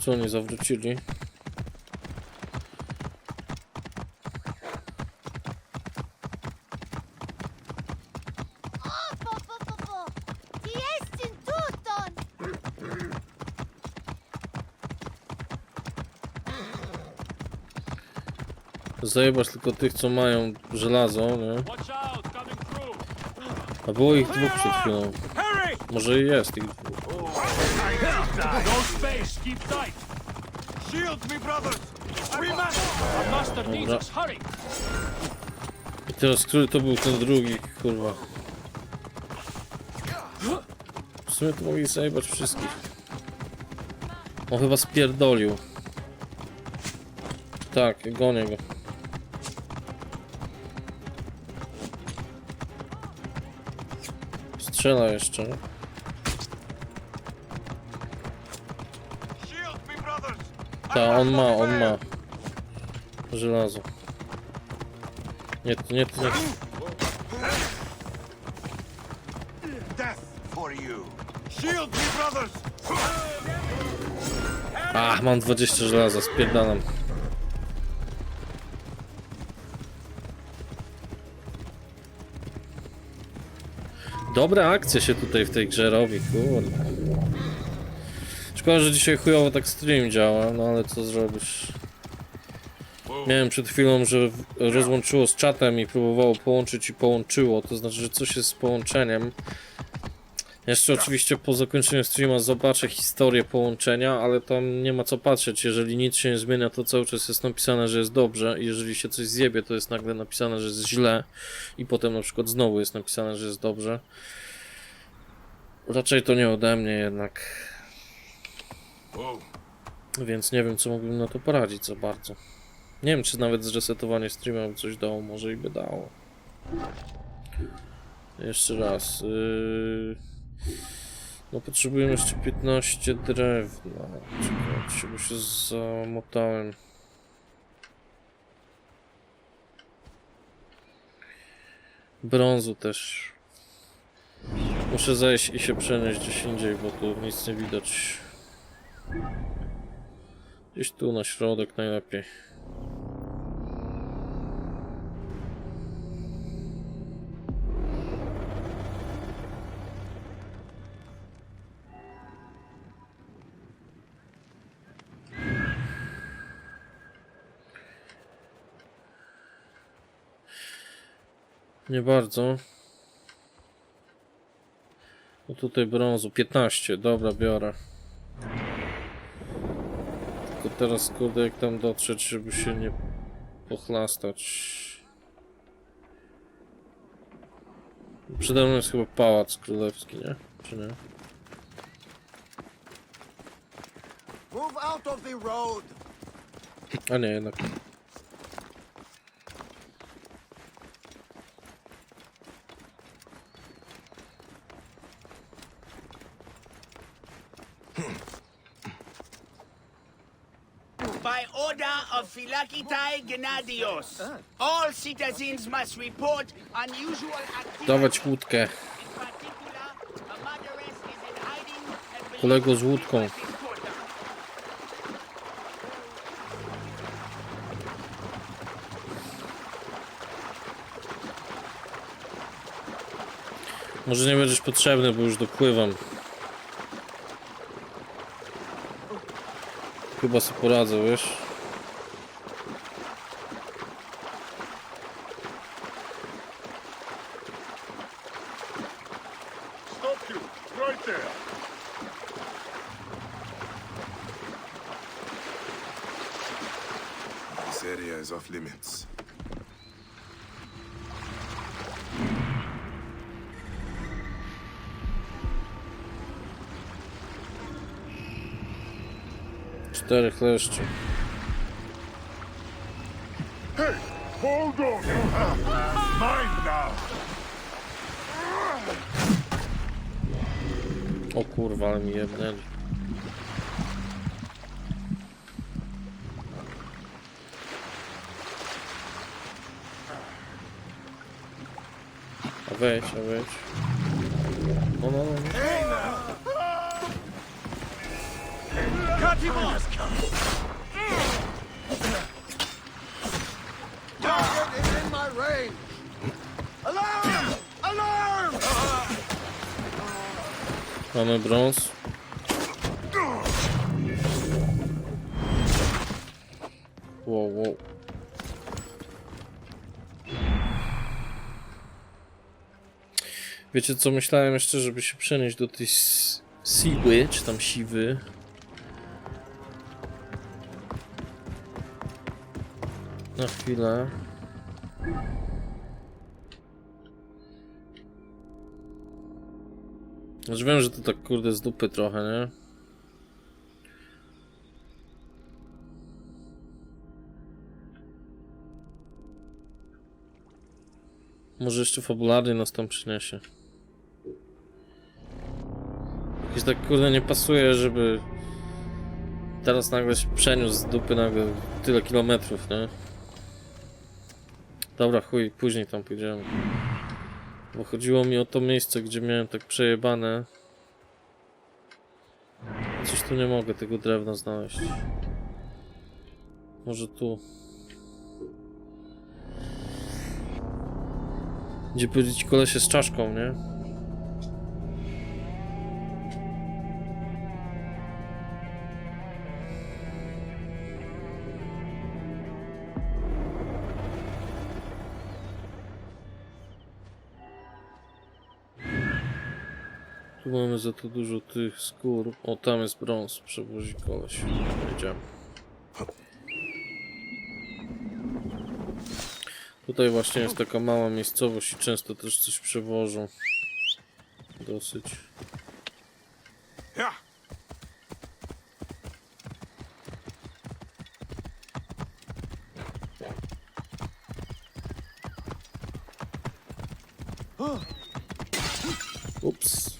Co oni zawrócili? Po, po, po, po. Ti estin tuton! Zajebasz tylko tych, co mają żelazo, nie? Watch out, coming through. A było ich dwóch przed chwilą. Może i jest ich dwóch. No space, keep tight. Shield me, brothers! We must. Our master needs us. Hurry! I teraz, który to był ten drugi, kurwa? W sumie to mogli zajebać wszystkich. On chyba spierdolił. Tak, gonię go. Strzela jeszcze. Ta, on ma, on ma. Żelazo. Nie, to nie, to nie. Death for you! Shield me, brothers! Ach, mam 20 żelaza, spierdalam. Dobre akcje się tutaj w tej grze robi, kurde. Szkoda, że dzisiaj chujowo tak stream działa, no ale co zrobisz. Miałem przed chwilą, że rozłączyło z czatem i próbowało połączyć i połączyło, to znaczy, że coś jest z połączeniem. Jeszcze oczywiście po zakończeniu streama zobaczę historię połączenia, ale tam nie ma co patrzeć. Jeżeli nic się nie zmienia, to cały czas jest napisane, że jest dobrze. Jeżeli się coś zjebie, to jest nagle napisane, że jest źle. I potem na przykład znowu jest napisane, że jest dobrze. Raczej to nie ode mnie jednak. Więc nie wiem, co mógłbym na to poradzić za bardzo. Nie wiem, czy nawet zresetowanie streama by coś dało. Może i by dało. Jeszcze raz. Yy... No potrzebujemy jeszcze 15 drewna. Czekajcie, bo się zamotałem. Brązu też. Muszę zejść i się przenieść gdzieś indziej, bo tu nic nie widać. Gdzieś tu na środek najlepiej. Nie bardzo. No tutaj brązu. 15. Dobra, biorę. Teraz kurde jak tam dotrzeć, żeby się nie pochlastać. Przede mną jest chyba pałac królewski, nie? Czy nie? A nie, jednak. By order of Philakitai Gennadios, all citizens must report unusual activity. Dawać łódkę. Kolego z łódką. Może nie będziesz potrzebny, bo już dopływam. Chyba sobie poradzę, wiesz? Czterech leszczy. Hold on! Mine now! O kurwa, ale mi jebnęli. A wejdź, a wejdź. No, no, no. Target! Mamy brąz. Wow, wow. Wiecie co, myślałem jeszcze, żeby się przenieść do tej siły, czy tam siwy. Na chwilę. Znaczy wiem, że to tak kurde z dupy trochę, nie? Może jeszcze fabularnie nas tam przyniesie. Jakiś tak kurde nie pasuje, żeby teraz nagle się przeniósł z dupy nagle tyle kilometrów, nie? Dobra, chuj, później tam pójdziemy. Bo chodziło mi o to miejsce, gdzie miałem tak przejebane. Coś tu nie mogę tego drewna znaleźć. Może tu. Gdzie powiedzieć kolesie z czaszką, nie? Tu mamy za to dużo tych skór. O, tam jest brąz. Przewozi koleś. Wiedziałem. Tutaj właśnie jest taka mała miejscowość i często też coś przewożą. Dosyć. Ups.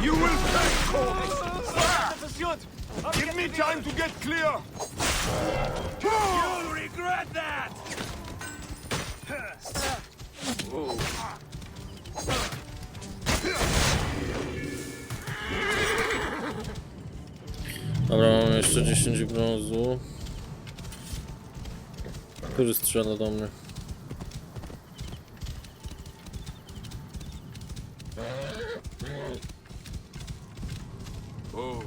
You will pay for Pursuit! Give me time to get clear! You'll regret that! Dobra, mamy jeszcze 10 brązu. Który strzela do mnie? Oh,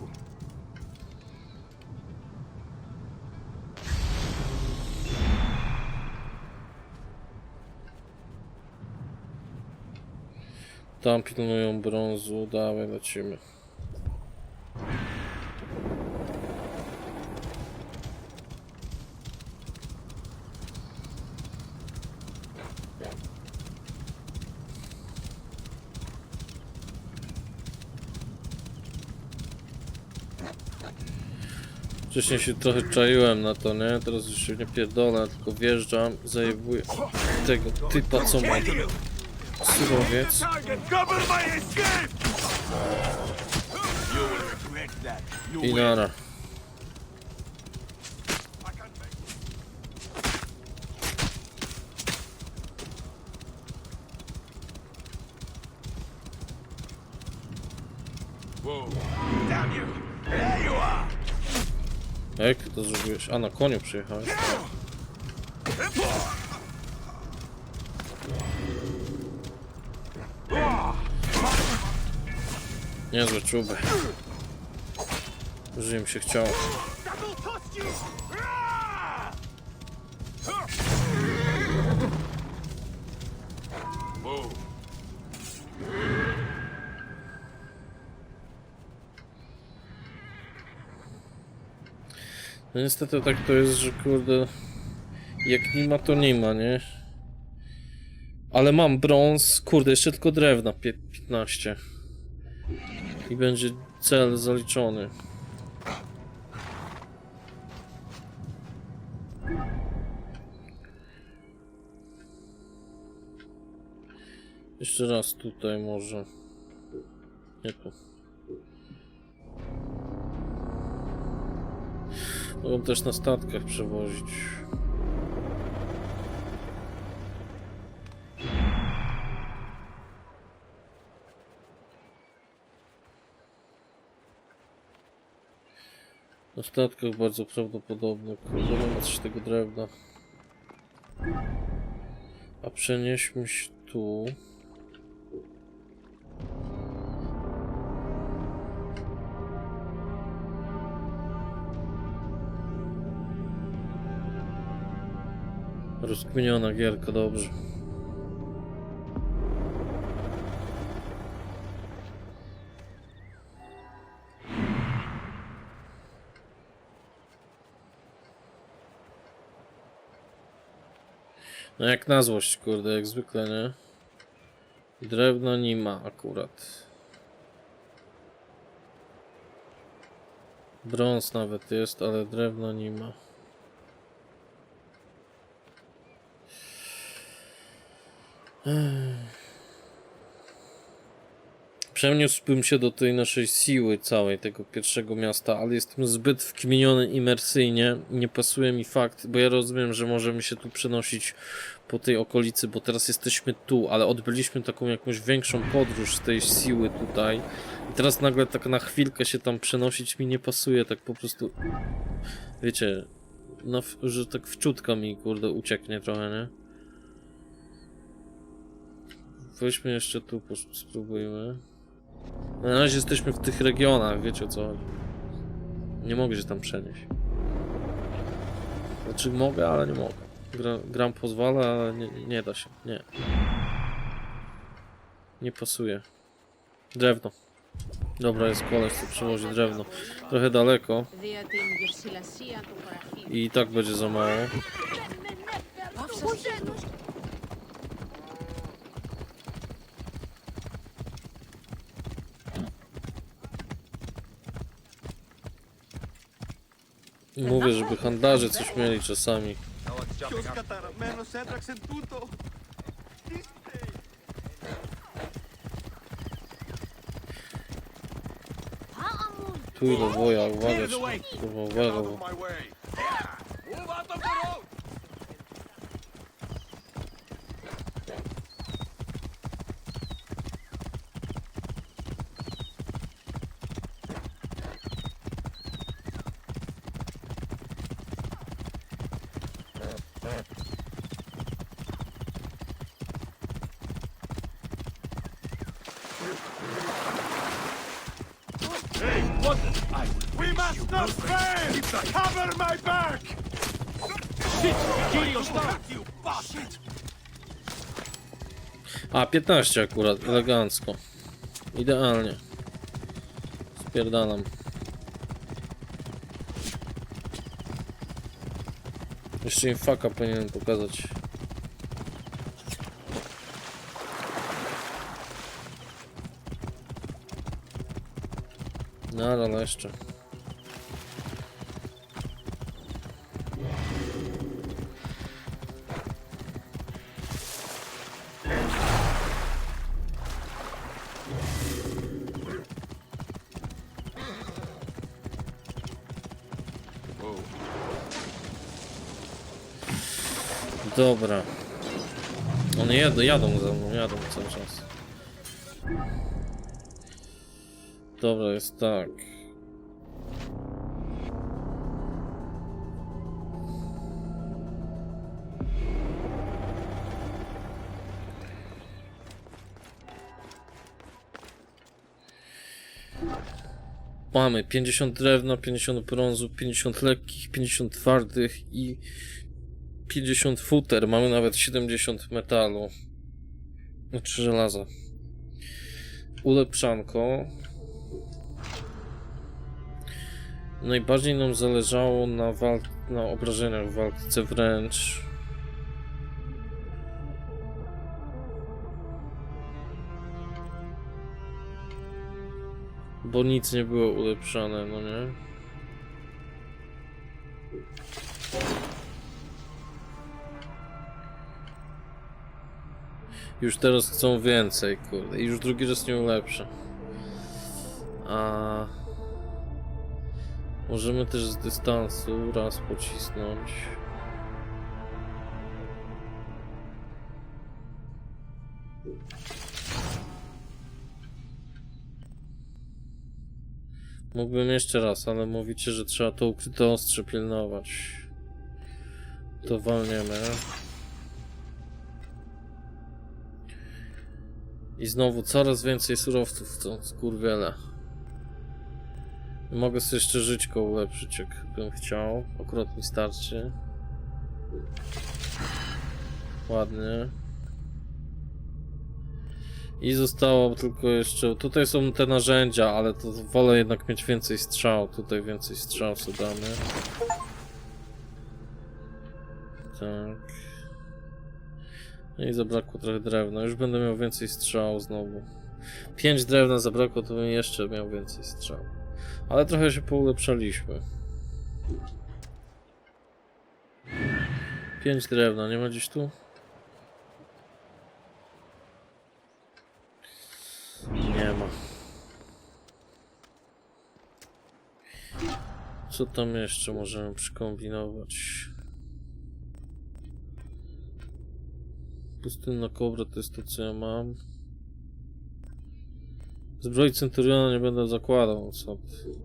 Tam pilnują brązu, dawaj, lecimy. Wcześniej się trochę czaiłem na to, nie? Teraz już się nie pierdolę, tylko wjeżdżam, zajebuję tego typa, co ma surowiec. Target! Cover my escape! You will regret that. You I nara. whoa. Damn you! There you are! Jak A, na koniu przyjechałeś. Niezłe czuby. Że się chciało. No niestety tak to jest, że kurde... Jak nie ma, to nie ma, nie? Ale mam brąz, kurde, jeszcze tylko drewna, pie- 15. I będzie cel zaliczony. Jeszcze raz tutaj może. Nie tu. Mogą też na statkach przewozić. Na statkach bardzo prawdopodobne. Kurde, nie coś tego drewna. A przenieśmy się tu. Rozkminiona gierka, dobrze. No jak na złość, kurde, jak zwykle, nie? Drewna nie ma akurat. Brąz nawet jest, ale drewna nie ma. Przeniósłbym się do tej naszej siły całej, tego pierwszego miasta, ale jestem zbyt wkminiony imersyjnie. Nie pasuje mi fakt, bo ja rozumiem, że możemy się tu przenosić po tej okolicy, bo teraz jesteśmy tu, ale odbyliśmy taką jakąś większą podróż z tej siły tutaj. I teraz nagle tak na chwilkę się tam przenosić mi nie pasuje, tak po prostu. Wiecie, no, że tak wczutka mi kurde ucieknie trochę, nie? Weźmy jeszcze tu, spróbujmy. Na razie jesteśmy w tych regionach, wiecie o co chodzi. Nie mogę się tam przenieść. Znaczy mogę, ale nie mogę. Gra, gram pozwala, ale nie, nie da się. Nie. Nie pasuje. Drewno. Dobra, jest koleś, co przywozi drewno. Trochę daleko i tak będzie za mało. Mówię, żeby handlarze coś mieli czasami. Ποιος καταραμένος έτραξε τούτο. Tu ile woja, uważać. Kurwa, uwaga, Out bo... of my way. not fail. Cover my back. A, 15 akurat, elegancko. Idealnie. Spierdalam. Jeszcze im faka powinienem pokazać. No ale jeszcze. Dobra. One jadą, jadą za mną, jadą cały czas. Dobra, jest tak. Mamy 50 drewna, 50 brązu, 50 lekkich, 50 twardych i 50 futer, mamy nawet 70 metalu. Znaczy żelaza. Ulepszanko. Najbardziej nam zależało na, walk na obrażeniach w walce wręcz. Bo nic nie było ulepszane, no nie? Już teraz chcą więcej, kurde. I już drugi raz nie ulepszę. A... Możemy też z dystansu raz pocisnąć. Mógłbym jeszcze raz, ale mówicie, że trzeba to ukryte ostrze pilnować. To walniemy. I znowu coraz więcej surowców, to skurwiele. Mogę sobie jeszcze żyćko ulepszyć, jak bym chciał. Akurat mi starczy. Ładnie. I zostało tylko jeszcze. Tutaj są te narzędzia, ale to wolę jednak mieć więcej strzał. Tutaj więcej strzał sobie damy. Tak. No i zabrakło trochę drewna. Już będę miał więcej strzał znowu. 5 drewna zabrakło, to bym jeszcze miał więcej strzał. Ale trochę się poulepszaliśmy. 5 drewna, nie ma gdzieś tu? Nie ma. Co tam jeszcze możemy przykombinować? Pustynna kobra to jest to co ja mam. Zbroi Centuriona nie będę zakładał, co ty.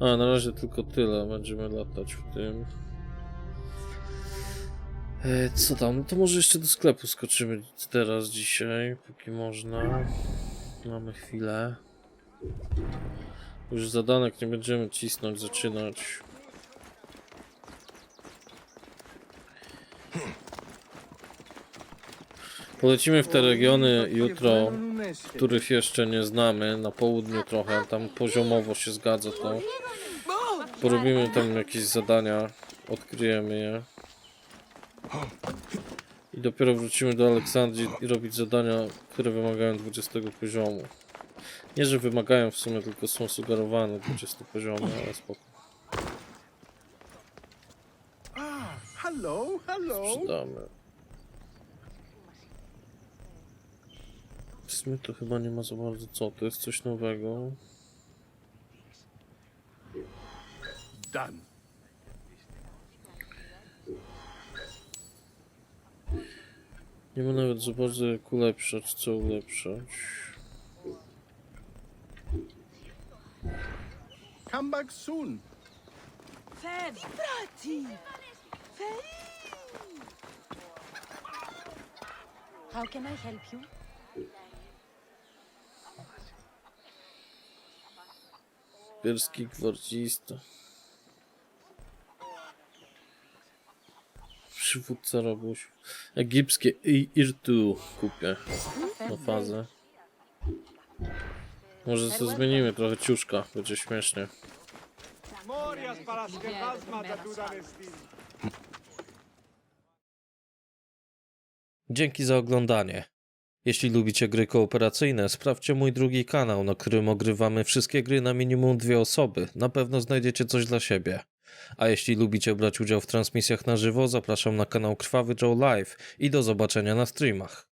A, na razie tylko tyle, będziemy latać w tym. E, co tam? No to może jeszcze do sklepu skoczymy teraz dzisiaj, póki można. Mamy chwilę. Już zadanek nie będziemy cisnąć, zaczynać. Polecimy w te regiony jutro, których jeszcze nie znamy, na południu trochę, tam poziomowo się zgadza to. Porobimy tam jakieś zadania, odkryjemy je. I dopiero wrócimy do Aleksandrii i robić zadania, które wymagają 20 poziomu. Nie, że wymagają w sumie, tylko są sugerowane 20 poziomu, ale spoko. Hello, hello. Przydamy. W sumie to chyba nie ma za bardzo co, to jest coś nowego. Done. Nie ma nawet za bardzo jak ulepszać, co ulepszać. Come back soon. Fed. Brati. How can I help you? Perski gwardzista. Przywódca rabusiów. Egipskie i Irtu kupię na fazę. Może sobie zmienimy trochę ciuszka, będzie śmiesznie. Dzięki za oglądanie. Jeśli lubicie gry kooperacyjne, sprawdźcie mój drugi kanał, na którym ogrywamy wszystkie gry na minimum dwie osoby. Na pewno znajdziecie coś dla siebie. A jeśli lubicie brać udział w transmisjach na żywo, zapraszam na kanał Krwawy Joe Live i do zobaczenia na streamach.